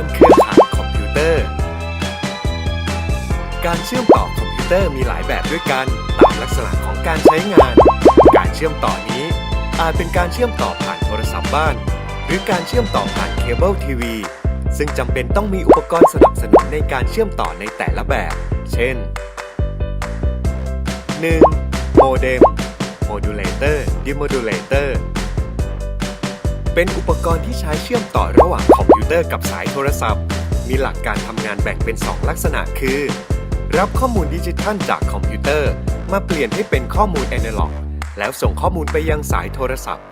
รณ์เครือข่ายคอมพิวเตอร์ การเชื่อมต่อคอมพิวเตอร์มีหลายแบบด้วยกันตามลักษณะของการใช้งาน การเชื่อมต่อนี้ อาจเป็นการเชื่อมต่อผ่านโทรศัพท์บ้าน หรือการเชื่อมต่อผ่านเคเบิลทีวีซึ่งจำเป็นต้องมีอุปกรณ์สนับสนุนในการเชื่อมต่อในแต่ละแบบ เช่น 1. โมเด็มโมดูเลเตอร์ดิโมดูเลเตอร์ เป็นอุปกรณ์ที่ใช้เชื่อมต่อระหว่างคอมพิวเตอร์กับสายโทรศัพท์ มีหลักการทำงานแบ่งเป็น 2 ลักษณะคือ รับข้อมูลดิจิทัลจากคอมพิวเตอร์ มาเปลี่ยนให้เป็นข้อมูลแอนะล็อก แล้วส่งข้อมูลไปยังสายโทรศัพท์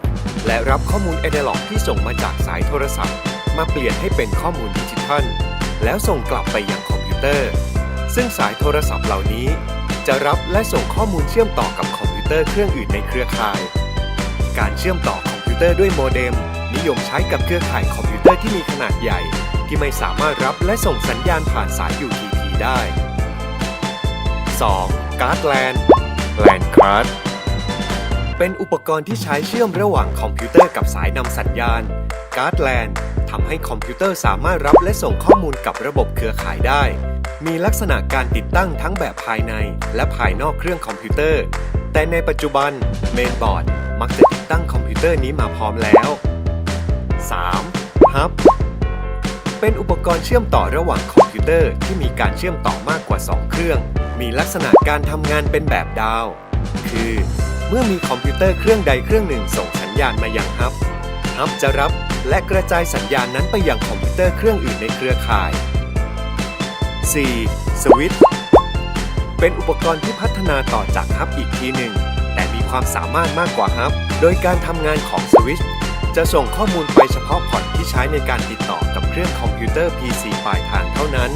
และรับข้อมูลแอนะล็อกที่ส่งมาจากสายโทรศัพท์ มาเปลี่ยนให้เป็นข้อมูลดิจิทัล แล้วส่งกลับไปยังคอมพิวเตอร์ ซึ่งสายโทรศัพท์เหล่านี้ จะรับและส่งข้อมูลเชื่อมต่อกับคอมพิวเตอร์เครื่องอื่นในเครือข่าย การเชื่อมต่อคอมพิวเตอร์ด้วยโมเด็ม นิยมใช้กับเครือข่ายคอมพิวเตอร์ที่มีขนาดใหญ่ ที่ไม่สามารถรับและส่งสัญญาณผ่านสาย UTP ได้ 2. การ์ดแลนแลนการ์ดเป็นอุปกรณ์ที่ใช้เชื่อมระหว่างคอมพิวเตอร์กับสายนำสัญญาณ การ์ดแลนทำให้คอมพิวเตอร์สามารถรับและส่งข้อมูลกับระบบเครือข่ายได้ มีลักษณะการติดตั้งทั้งแบบภายใน และภายนอกเครื่องคอมพิวเตอร์ แต่ในปัจจุบันเมนบอร์ดมักจะติดตั้งคอมพิวเตอร์นี้มาพร้อมแล้ว 3. ฮับเป็นอุปกรณ์เชื่อมต่อระหว่างคอมพิวเตอร์ที่มีการเชื่อมต่อมากกว่า 2 เครื่อง มีลักษณะการทำงานเป็นแบบดาว คือ เมื่อมีคอมพิวเตอร์เครื่องใดเครื่องหนึ่งส่งสัญญาณมายังฮับฮับจะรับและกระจายสัญญาณนั้นไปยังคอมพิวเตอร์เครื่องอื่นในเครือข่าย 4. สวิตเป็นอุปกรณ์ที่พัฒนาต่อจากฮับอีกทีหนึ่ง แต่มีความสามารถมากกว่าฮับ โดยการทำงานของสวิตช์ จะส่งข้อมูลไปเฉพาะพอร์ตที่ใช้ในการติดต่อกับเครื่องคอมพิวเตอร์ PC ปลายทางเท่านั้น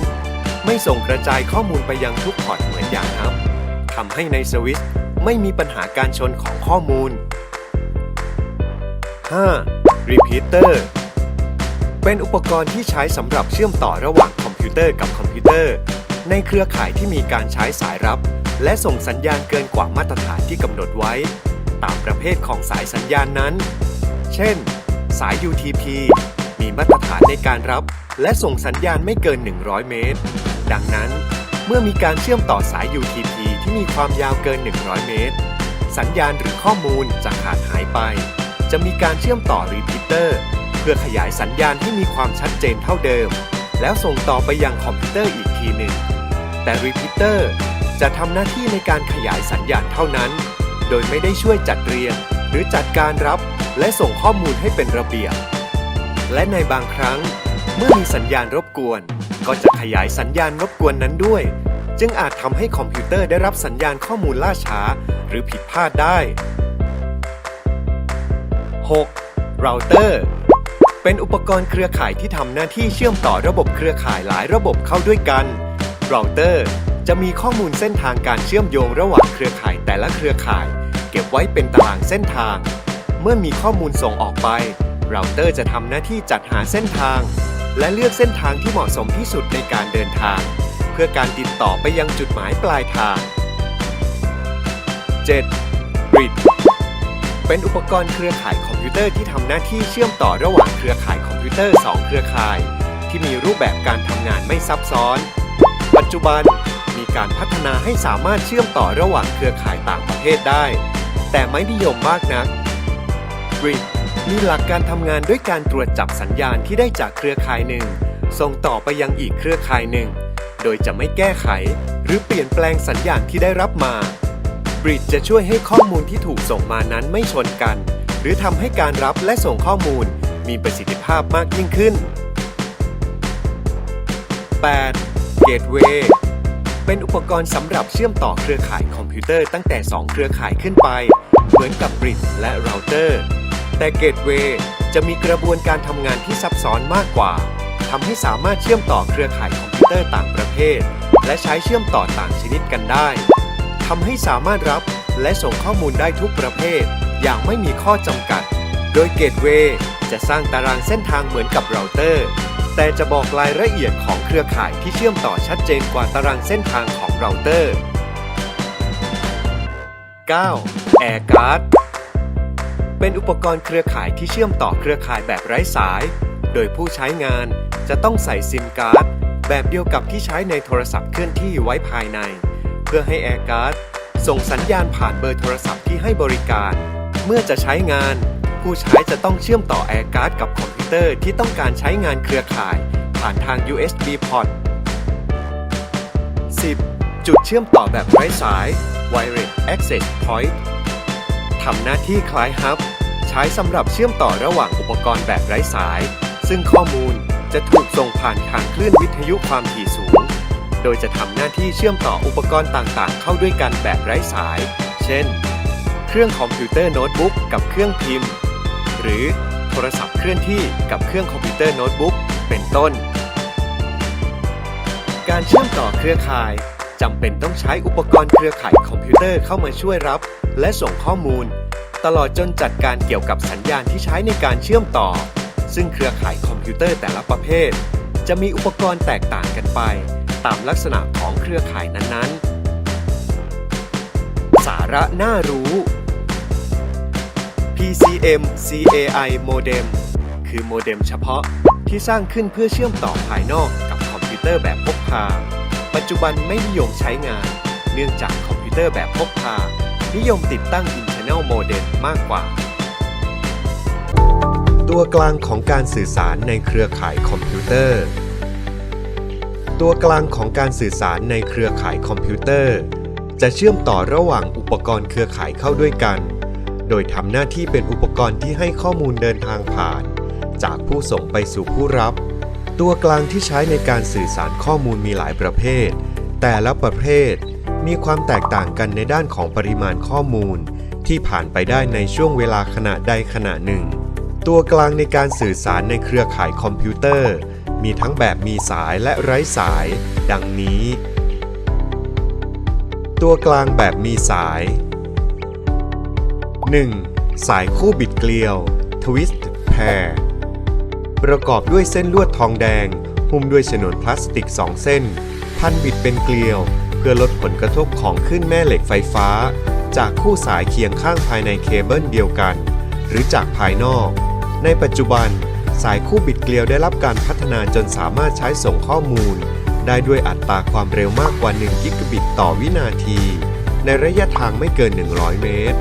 ไม่ส่งกระจายข้อมูลไปยังทุกพอร์ตเหมือนอย่างฮับทำให้ในสวิตไม่มีปัญหาการชนของข้อมูล 5. Repeater เป็นอุปกรณ์ที่ใช้สำหรับเชื่อมต่อระหว่างคอมพิวเตอร์กับคอมพิวเตอร์ ในเครือข่ายที่มีการใช้สายรับ และส่งสัญญาณเกินกว่ามาตรฐานที่กำหนดไว้ ตามประเภทของสายสัญญาณนั้น เช่น สาย UTP มีมาตรฐานในการรับ และส่งสัญญาณไม่เกิน 100 เมตร ดังนั้น เมื่อมีการเชื่อมต่อสาย UTP ที่มีความยาวเกิน 100 เมตร สัญญาณหรือข้อมูลจะขาดหายไป จะมีการเชื่อมต่อรีพิเตอร์ เพื่อขยายสัญญาณให้มีความชัดเจนเท่าเดิม แล้วส่งต่อไปยังคอมพิวเตอร์อีกทีหนึ่ง แต่รีพิเตอร์จะทำหน้าที่ในการขยายสัญญาณเท่านั้น โดยไม่ได้ช่วยจัดเรียง หรือจัดการรับ และส่งข้อมูลให้เป็นระเบียบ และในบางครั้ง เมื่อมีสัญญาณรบกวน ก็จะขยายสัญญาณรบกวนนั้นด้วย จึงอาจทำให้คอมพิวเตอร์ได้รับสัญญาณข้อมูลล่าช้า หรือผิดพลาดได้ 6. เราเตอร์ เป็นอุปกรณ์เครือข่ายที่ทำหน้าที่เชื่อมต่อระบบเครือข่ายหลายระบบเข้าด้วยกันเราเตอร์จะมีข้อมูลเส้นทางการเชื่อมโยงระหว่างเครือข่ายแต่ละเครือข่าย เก็บไว้เป็นตารางเส้นทาง เมื่อมีข้อมูลส่งออกไป เราเตอร์จะทำหน้าที่จัดหาเส้นทาง และเลือกเส้นทางที่เหมาะสมที่สุดในการเดินทาง เพื่อการติดต่อไปยังจุดหมายปลายทาง 7. Bridge เป็นอุปกรณ์เครือข่ายคอมพิวเตอร์ที่ทำหน้าที่เชื่อมต่อระหว่างเครือข่ายคอมพิวเตอร์ 2 เครือข่าย ที่มีรูปแบบการทำงานไม่ซับซ้อน ปัจจุบันมีการพัฒนาให้สามารถเชื่อมต่อระหว่างเครือข่ายต่างประเทศได้ แต่ไม่นิยมมากนัก Bridge มีหลักการทำงานด้วยการตรวจจับสัญญาณที่ได้จากเครือข่ายหนึ่ง ส่งต่อไปยังอีกเครือข่ายหนึ่ง โดยจะไม่แก้ไข หรือเปลี่ยนแปลงสัญญาณที่ได้รับมาบริดจะช่วยให้ข้อมูลที่ถูกส่งมานั้นไม่ชนกัน หรือทำให้การรับและส่งข้อมูลมีประสิทธิภาพมากยิ่งขึ้น 8. Gateway เป็นอุปกรณ์สำหรับเชื่อมต่อเครือข่ายคอมพิวเตอร์ตั้งแต่ 2 เครือข่ายขึ้นไป เหมือนกับบริดและเราเตอร์ แต่ Gateway จะมีกระบวนการทำงานที่ซับซ้อนมากกว่าทำให้สามารถเชื่อมต่อเครือข่ายคอมพิวเตอร์ต่างประเภทและใช้เชื่อมต่อต่างชนิดกันได้ทำให้สามารถรับและส่งข้อมูลได้ทุกประเภท อย่างไม่มีข้อจำกัด โดยเกตเวย์จะสร้างตารางเส้นทางเหมือนกับเราเตอร์ แต่จะบอกรายละเอียดของเครือข่ายที่เชื่อมต่อชัดเจนกว่าตารางเส้นทางของเราเตอร์ 9. Air Card เป็นอุปกรณ์เครือข่ายที่เชื่อมต่อเครือข่ายแบบไร้สาย โดยผู้ใช้งานจะต้องใส่ซิมการ์ดแบบเดียวกับที่ใช้ในโทรศัพท์เคลื่อนที่ไว้ภายใน เพื่อให้แอร์การ์ดส่งสัญญาณผ่านเบอร์โทรศัพท์ที่ให้บริการ เมื่อจะใช้งาน ผู้ใช้จะต้องเชื่อมต่อแอร์การ์ดกับคอมพิวเตอร์ที่ต้องการใช้งานเครือข่าย ผ่านทาง USB port 10. จุดเชื่อมต่อแบบไร้สาย Wireless Access Point ทำหน้าที่คล้ายฮับ ช้สำหรับเชื่อมต่อระหว่างอุปกรณ์แบบไร้สาย ซึ่งข้อมูลจะถูกส่งผ่านทางคลื่นวิทยุความถี่สูง โดยจะทำหน้าที่เชื่อมต่ออุปกรณ์ต่างๆ เข้าด้วยกันแบบไร้สาย เช่น เครื่องคอมพิวเตอร์โน้ตบุ๊กกับเครื่องพิมพ์ หรือโทรศัพท์เคลื่อนที่กับเครื่องคอมพิวเตอร์โน้ตบุ๊กเป็นต้น การเชื่อมต่อเครือข่ายจำเป็นต้องใช้อุปกรณ์เครือข่ายคอมพิวเตอร์เข้ามาช่วยรับ และส่งข้อมูล ตลอดจนจัดการเกี่ยวกับสัญญาณที่ใช้ในการเชื่อมต่อ ซึ่งเครือข่ายคอมพิวเตอร์แต่ละประเภท จะมีอุปกรณ์แตกต่างกันไป ตามลักษณะของเครือข่ายนั้นๆ สาระน่ารู้ PCM CAI Modem คือโมเด็มเฉพาะที่สร้างขึ้นเพื่อเชื่อมต่อภายนอกกับคอมพิวเตอร์แบบพกพา ปัจจุบันไม่นิยมใช้งาน เนื่องจากคอมพิวเตอร์แบบพกพา นิยมติดตั้งอิน Final Modem มากกว่า ตัวกลางของการสื่อสารในเครือข่ายคอมพิวเตอร์ ตัวกลางของการสื่อสารในเครือข่ายคอมพิวเตอร์ จะเชื่อมต่อระหว่างอุปกรณ์เครือข่ายเข้าด้วยกัน โดยทำหน้าที่เป็นอุปกรณ์ที่ให้ข้อมูลเดินทางผ่าน จากผู้ส่งไปสู่ผู้รับ ตัวกลางที่ใช้ในการสื่อสารข้อมูลมีหลายประเภท แต่ละประเภทมีความแตกต่างกันในด้านของปริมาณข้อมูล ที่ผ่านไปได้ในช่วงเวลาขณะใดขณะหนึ่ง ตัวกลางในการสื่อสารในเครือข่ายคอมพิวเตอร์ มีทั้งแบบมีสายและไร้สาย ดังนี้ ตัวกลางแบบมีสาย 1. สายคู่บิดเกลียว Twist Pair ประกอบด้วยเส้นลวดทองแดง หุ้มด้วยฉนวนพลาสติก 2 เส้น พันบิดเป็นเกลียว เพื่อลดผลกระทบของขึ้นแม่เหล็กไฟฟ้า จากคู่สายเคียงข้างภายในเคเบิลเดียวกัน หรือจากภายนอก ในปัจจุบัน สายคู่บิดเกลียวได้รับการพัฒนาจนสามารถใช้ส่งข้อมูล ได้ด้วยอัตราความเร็วมากกว่า 1 กิกะบิตต่อวินาที ในระยะทางไม่เกิน 100 เมตร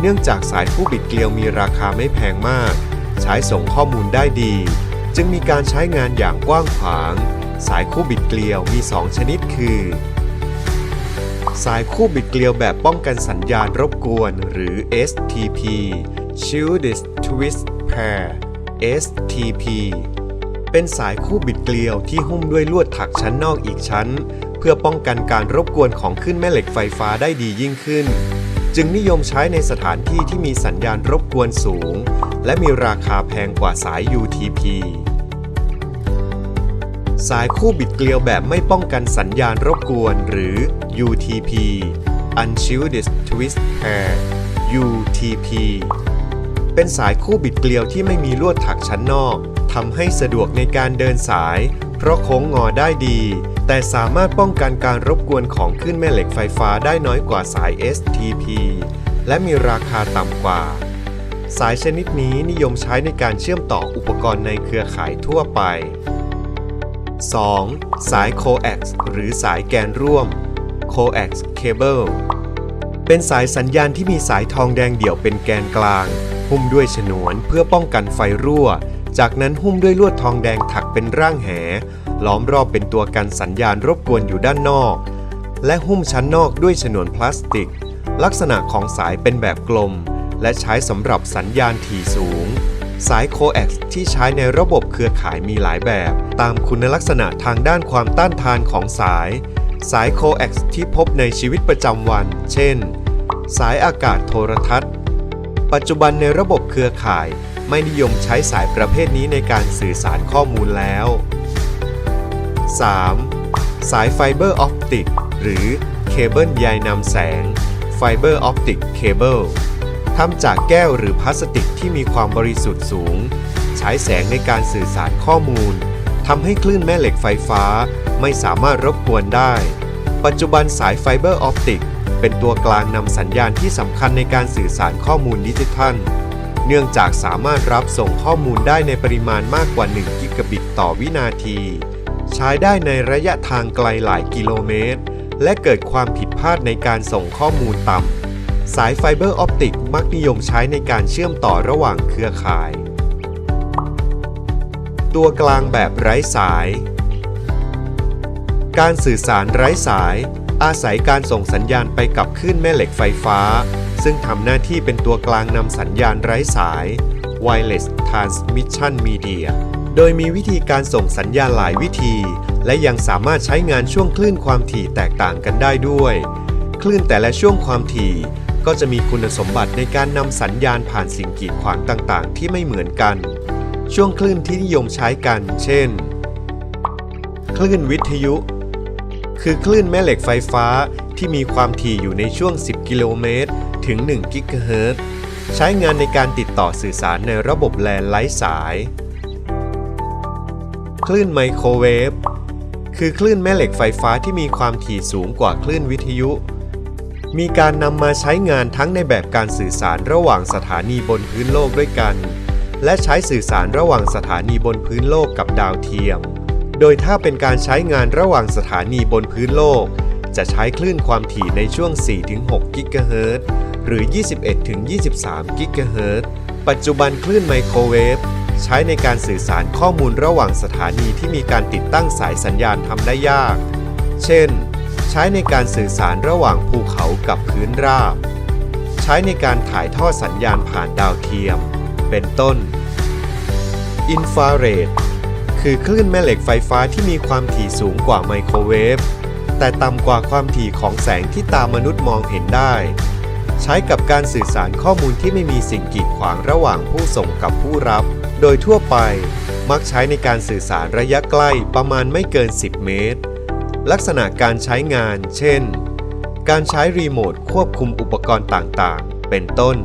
เนื่องจากสายคู่บิดเกลียวมีราคาไม่แพงมาก ใช้ส่งข้อมูลได้ดี จึงมีการใช้งานอย่างกว้างขวาง สายคู่บิดเกลียวมี 2 ชนิดคือ สายคู่บิดเกลียวแบบป้องกันสัญญาณรบกวน หรือ STP Shielded Twist Pair STP เป็นสายคู่บิดเกลียวที่หุ้มด้วยลวดถักชั้นนอกอีกชั้น เพื่อป้องกันการรบกวนของขึ้นแม่เหล็กไฟฟ้าได้ดียิ่งขึ้น จึงนิยมใช้ในสถานที่ที่มีสัญญาณรบกวนสูง และมีราคาแพงกว่าสาย UTP สายคู่บิดเกลียวแบบไม่ป้องกันสัญญาณรบกวนหรือ UTP Unshielded Twist Pair UTP เป็นสายคู่บิดเกลียวที่ไม่มีลวดถักชั้นนอกทำให้สะดวกในการเดินสาย เพราะโค้งงอได้ดี แต่สามารถป้องกันการรบกวนของขึ้นแม่เหล็กไฟฟ้าได้น้อยกว่าสาย STP และมีราคาต่ำกว่า สายชนิดนี้นิยมใช้ในการเชื่อมต่ออุปกรณ์ในเครือข่ายทั่วไป 2. สาย Coax หรือสายแกนร่วม Coax Cable เป็นสายสัญญาณที่มีสายทองแดงเดี่ยวเป็นแกนกลาง หุ้มด้วยฉนวนเพื่อป้องกันไฟรั่ว จากนั้นหุ้มด้วยลวดทองแดงถักเป็นร่างแห ล้อมรอบเป็นตัวกันสัญญาณรบกวนอยู่ด้านนอก และหุ้มชั้นนอกด้วยฉนวนพลาสติก ลักษณะของสายเป็นแบบกลม และใช้สำหรับสัญญาณถี่สูง สายโคแอ็กที่ใช้ในระบบเครือข่ายมีหลายแบบ ตามคุณลักษณะทางด้านความต้านทานของสาย สายโคแอ็กที่พบในชีวิตประจำวัน เช่น สายอากาศโทรทัศน์ ปัจจุบันในระบบเครือข่าย ไม่นิยมใช้สายประเภทนี้ในการสื่อสารข้อมูลแล้ว 3. สายไฟเบอร์ออปติกหรือเคเบิลใยนำแสงไฟเบอร์ออปติกเคเบิล ทำจากแก้วหรือพลาสติกที่มีความบริสุทธิ์สูง ใช้แสงในการสื่อสารข้อมูลทำให้คลื่นแม่เหล็กไฟฟ้าไม่สามารถรบกวนได้ ปัจจุบันสายไฟเบอร์ออปติกเป็นตัวกลางนำสัญญาณที่สำคัญในการสื่อสารข้อมูลดิจิทัล เนื่องจากสามารถรับส่งข้อมูลได้ในปริมาณมากกว่า 1 กิกะบิตต่อวินาที ใช้ได้ในระยะทางไกลหลายกิโลเมตร และเกิดความผิดพลาดในการส่งข้อมูลต่ำ สายไฟเบอร์ออปติกมักนิยมใช้ในการเชื่อมต่อระหว่างเครือข่าย ตัวกลางแบบไร้สาย การสื่อสารไร้สาย อาศัยการส่งสัญญาณไปกับคลื่นแม่เหล็กไฟฟ้า ซึ่งทำหน้าที่เป็นตัวกลางนำสัญญาณไร้สาย Wireless Transmission Media โดยมีวิธีการส่งสัญญาณหลายวิธี และยังสามารถใช้งานช่วงคลื่นความถี่แตกต่างกันได้ด้วย คลื่นแต่ละช่วงความถี่ ก็จะมีคุณสมบัติในการนำสัญญาณผ่านสิ่งกีดขวางต่างๆ ที่ไม่เหมือนกัน ช่วงคลื่นที่นิยมใช้กัน เช่น คลื่นวิทยุ คือคลื่นแม่เหล็กไฟฟ้าที่มีความถี่อยู่ในช่วง 10 กิโลเมตร ถึง 1 กิกะเฮิรตซ์ใช้งานในการติดต่อสื่อสารในระบบแลนไร้สาย คลื่นไมโครเวฟ คือคลื่นแม่เหล็กไฟฟ้าที่มีความถี่สูงกว่าคลื่นวิทยุ มีการนำมาใช้งานทั้งในแบบการสื่อสารระหว่างสถานีบนพื้นโลกด้วยกัน และใช้สื่อสารระหว่างสถานีบนพื้นโลกกับดาวเทียม โดยถ้าเป็นการใช้งานระหว่างสถานีบนพื้นโลก จะใช้คลื่นความถี่ในช่วง 4-6 กิกะเฮิรตซ์หรือ 21-23 กิกะเฮิรตซ์ปัจจุบันคลื่นไมโครเวฟใช้ในการสื่อสารข้อมูลระหว่างสถานีที่มีการติดตั้งสายสัญญาณทำได้ยาก เช่น ใช้ในการสื่อสารระหว่างภูเขากับพื้นราบ ใช้ในการถ่ายทอดสัญญาณผ่านดาวเทียม เป็นต้น อินฟราเรดคือคลื่นแม่เหล็กไฟฟ้าที่มีความถี่สูงกว่าไมโครเวฟ แต่ต่ำกว่าความถี่ของแสงที่ตามนุษย์มองเห็นได้ ใช้กับการสื่อสารข้อมูลที่ไม่มีสิ่งกีดขวางระหว่างผู้ส่งกับผู้รับ โดยทั่วไปมักใช้ในการสื่อสารระยะใกล้ประมาณไม่เกิน 10 เมตร ลักษณะการใช้งาน เช่น การใช้รีโมทควบคุมอุปกรณ์ต่างๆ เป็นต้น